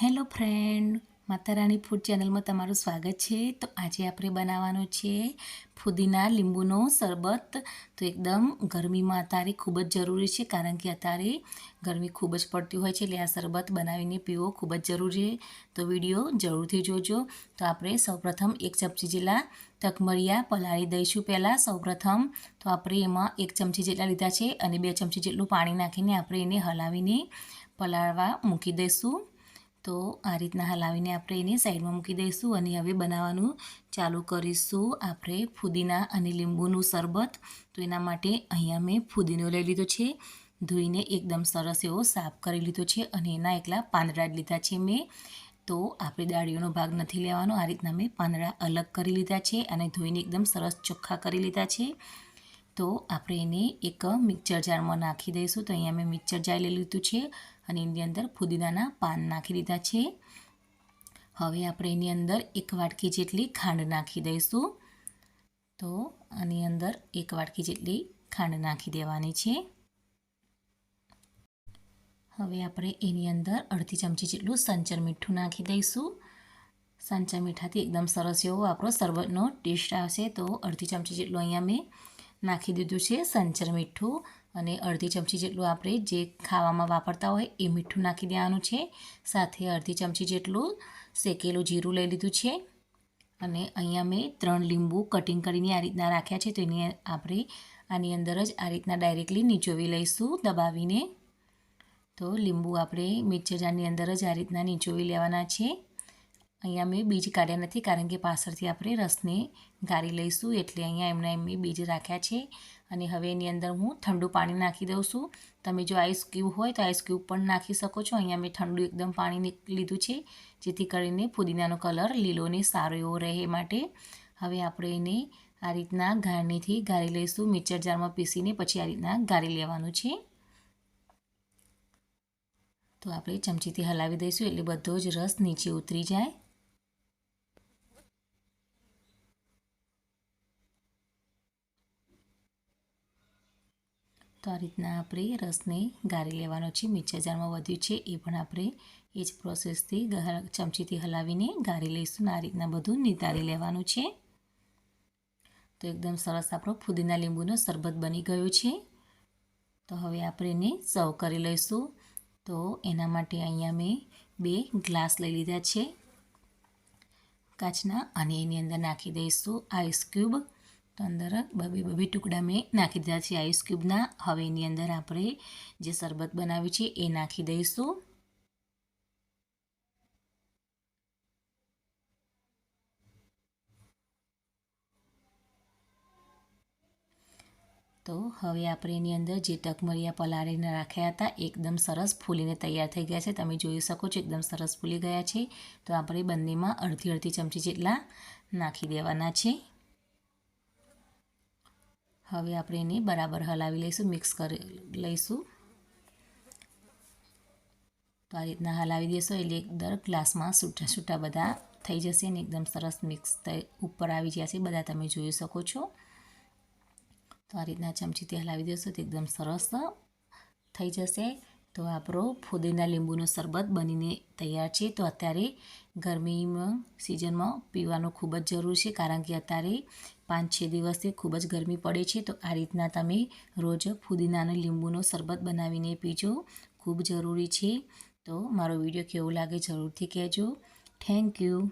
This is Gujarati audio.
હેલો ફ્રેન્ડ, માતા રાણી ફૂડ ચેનલમાં તમારું સ્વાગત છે. તો આજે આપણે બનાવવાનો છે ફુદીના લીંબુનો શરબત. તો એકદમ ગરમીમાં અત્યારે ખૂબ જ જરૂરી છે, કારણ કે અત્યારે ગરમી ખૂબ જ પડતી હોય છે, એટલે આ શરબત બનાવીને પીવો ખૂબ જ જરૂરી છે. તો વીડિયો જરૂરથી જોજો. તો આપણે સૌપ્રથમ એક ચમચી જેટલા તકમરિયા પલાળી દઈશું પહેલાં સૌપ્રથમ. તો આપણે એમાં એક ચમચી જેટલા લીધા છે અને બે ચમચી જેટલું પાણી નાખીને આપણે એને હલાવીને પલાળવા મૂકી દઈશું. તો આ રીતના હલાવીને આપણે એને સાઈડમાં મૂકી દઈશું અને હવે બનાવવાનું ચાલુ કરીશું. આપણે ફુદીના અને લીંબુનું શરબત, તો એના માટે અહીંયા મેં ફુદીનો લઈ લીધો છે. ધોઈને એકદમ સરસ એવો સાફ કરી લીધો છે અને એના એકલા પાંદડા જ લીધા છે મેં. તો આપણે દાળીઓનો ભાગ નથી લેવાનો, આ રીતના મેં પાંદડા અલગ કરી લીધા છે અને ધોઈને એકદમ સરસ ચોખ્ખા કરી લીધા છે. તો આપણે એને એક મિક્સર જારમાં નાખી દઈશું. તો અહીંયા મેં મિક્સર જાર લઈ લીધું છે. અને એની અંદર ફુદીનાના પાન નાખી દીધા છે. હવે આપણે એની અંદર એક વાટકી જેટલી ખાંડ નાખી દઈશું. તો આની અંદર એક વાટકી જેટલી ખાંડ નાખી દેવાની છે. હવે આપણે એની અંદર અડધી ચમચી જેટલું સંચર મીઠું નાખી દઈશું. સંચર મીઠાથી એકદમ સરસ એવો આપણો શરબતનો ટેસ્ટ આવશે. તો અડધી ચમચી જેટલું અહીંયા મેં નાખી દીધું છે સંચર મીઠું. અને અડધી ચમચી જેટલું આપણે જે ખાવામાં વાપરતા હોય એ મીઠું નાખી દેવાનું છે. સાથે અડધી ચમચી જેટલું શેકેલું જીરું લઈ લીધું છે. અને અહીંયા મેં ત્રણ લીંબુ કટિંગ કરીને આ રીતના રાખ્યા છે. તો એની આપણે આની અંદર જ આ રીતના ડાયરેક્ટલી નીચોવી લઈશું દબાવીને. તો લીંબુ આપણે મિક્સર જારની અંદર જ આ રીતના નીચોવી લેવાના છે. અહીંયા મેં બીજ કાઢ્યા નથી કારણ કે પાછળથી આપણે રસને ગાળી લઈશું એટલે અહીંયા એમના એમ બીજ રાખ્યા છે. અને હવે એની અંદર હું ઠંડુ પાણી નાખી દઉં છું. તમે જો આઈસ ક્યુબ હોય તો આઈસ ક્યુબ પણ નાખી શકો છો. અહીંયા મેં ઠંડુ એકદમ પાણી લીધું છે, જેથી કરીને પુદીનાનો કલર લીલો ને સારો એવો રહે માટે. હવે આપણે એને આ રીતના ગાળણીથી ગાળી લઈશું. મિક્સર જારમાં પીસીને પછી આ રીતના ગાળી લેવાનું છે. તો આપણે ચમચીથી હલાવી દઈશું એટલે બધો જ રસ નીચે ઉતરી જાય. તો આ રીતના આપણે રસને ગાળી લેવાનો છે. મિક્સર જારમાં વધ્યું છે એ પણ આપણે એ જ પ્રોસેસથી ચમચીથી હલાવીને ગાળી લઈશું. આ રીતના બધું નિતારી લેવાનું છે. તો એકદમ સરસ આપણો ફુદીના લીંબુનો શરબત બની ગયો છે. તો હવે આપણે એને સર્વ કરી લઈશું. તો એના માટે અહીંયા મેં બે ગ્લાસ લઈ લીધા છે. કાચના અને એની અંદર નાખી દઈશું આઈસ ક્યુબ તો અંદર બબે બબે ટુકડા મેં નાખી દીધા છે આઈસ ક્યુબના હવે એની અંદર આપણે જે શરબત બનાવ્યું છે એ નાખી દઈશું. તો હવે આપણે એની અંદર જે ટકમરિયા પલાળીને રાખ્યા હતા, એકદમ સરસ ફૂલીને તૈયાર થઈ ગયા છે. તમે જોઈ શકો છો એકદમ સરસ ફૂલી ગયા છે. તો આપણે બંનેમાં અડધી અડધી ચમચી જેટલા નાખી દેવાના છે. હવે આપણે એને બરાબર હલાવી લઈશું, મિક્સ કરી લઈશું. તો આ રીતના હલાવી દેશો, એટલે એકદર ગ્લાસમાં છૂટા છૂટા બધા થઈ જશે અને એકદમ સરસ મિક્સ ઉપર આવી જશે બધા તમે જોઈ શકો છો. તો આ રીતના ચમચીથી હલાવી દેશો, તો એકદમ સરસ થઈ જશે. તો આપણો ફુદીના લીંબુનો શરબત બનીને તૈયાર છે. તો અત્યારે ગરમીમાં સિઝનમાં પીવાનું ખૂબ જ જરૂર છે, કારણ કે અત્યારે પાંચ છ દિવસથી ખૂબ જ ગરમી પડે છે. તો આ રીતના તમે રોજ ફુદીના લીંબુનો શરબત બનાવીને પીજો, ખૂબ જરૂરી છે. તો મારો વીડિયો કેવો લાગે જરૂરથી કહેજો. Thank you